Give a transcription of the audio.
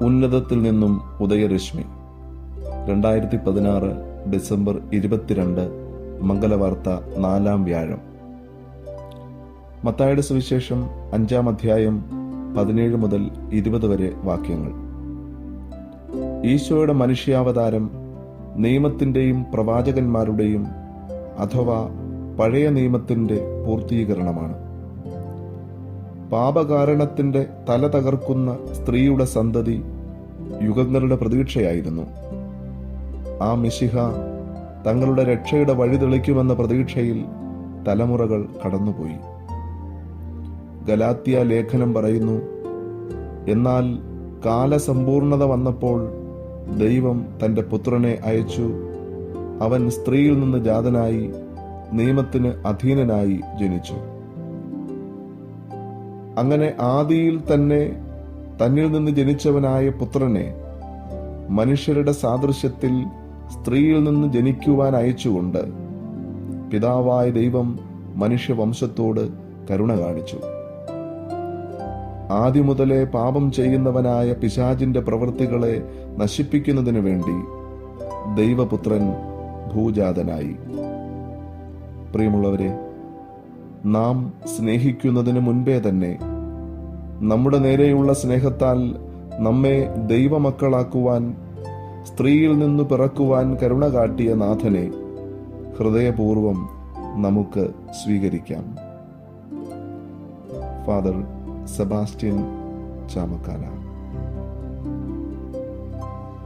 ഉന്നതത്തിൽ നിന്നും ഉദയരശ്മി. രണ്ടായിരത്തി പതിനാറ് ഡിസംബർ ഇരുപത്തിരണ്ട് മംഗലവാർത്ത നാലാം വ്യാഴം. മത്തായുടെ സുവിശേഷം അഞ്ചാം അധ്യായം പതിനേഴ് മുതൽ ഇരുപത് വരെ വാക്യങ്ങൾ. ഈശോയുടെ മനുഷ്യാവതാരം നിയമത്തിന്റെയും പ്രവാചകന്മാരുടെയും അഥവാ പഴയ നിയമത്തിന്റെ പൂർത്തീകരണമാണ്. പാപകാരണത്തിന്റെ തല തകർക്കുന്ന സ്ത്രീയുടെ സന്തതി യുഗങ്ങളുടെ പ്രതീക്ഷയായിരുന്നു. ആ മിശിഹ തങ്ങളുടെ രക്ഷയുടെ വഴി തെളിക്കുമെന്ന പ്രതീക്ഷയിൽ തലമുറകൾ കടന്നുപോയി. ഗലാത്തിയ ലേഖനം പറയുന്നു എന്നാൽ കാലസമ്പൂർണത വന്നപ്പോൾ ദൈവം തന്റെ പുത്രനെ അയച്ചു. അവൻ സ്ത്രീയിൽ നിന്ന് ജാതനായി നിയമത്തിന് അധീനനായി ജനിച്ചു. അങ്ങനെ ആദിയിൽ തന്നെ തന്നിൽ നിന്ന് ജനിച്ചവനായ പുത്രനെ മനുഷ്യരുടെ സാദൃശ്യത്തിൽ സ്ത്രീയിൽ നിന്ന് ജനിക്കുവാൻ അയച്ചുകൊണ്ട് പിതാവായ ദൈവം മനുഷ്യവംശത്തോട് കരുണ കാണിച്ചു. ആദ്യം മുതലേ പാപം ചെയ്യുന്നവനായ പിശാചിന്റെ പ്രവൃത്തികളെ നശിപ്പിക്കുന്നതിനു വേണ്ടി ദൈവപുത്രൻ ഭൂജാതനായി. പ്രിയമുള്ളവരെ നാം സ്നേഹിക്കുന്നതിന് മുൻപേ തന്നെ നമ്മുടെ നേരെയുള്ള സ്നേഹത്താൽ നമ്മെ ദൈവമക്കളാക്കുവാൻ സ്ത്രീയിൽ നിന്ന് പിറക്കുവാൻ കരുണ കാട്ടിയ നാഥനെ ഹൃദയപൂർവം നമുക്ക് സ്വീകരിക്കാം. Father Sebastian Chamakkala.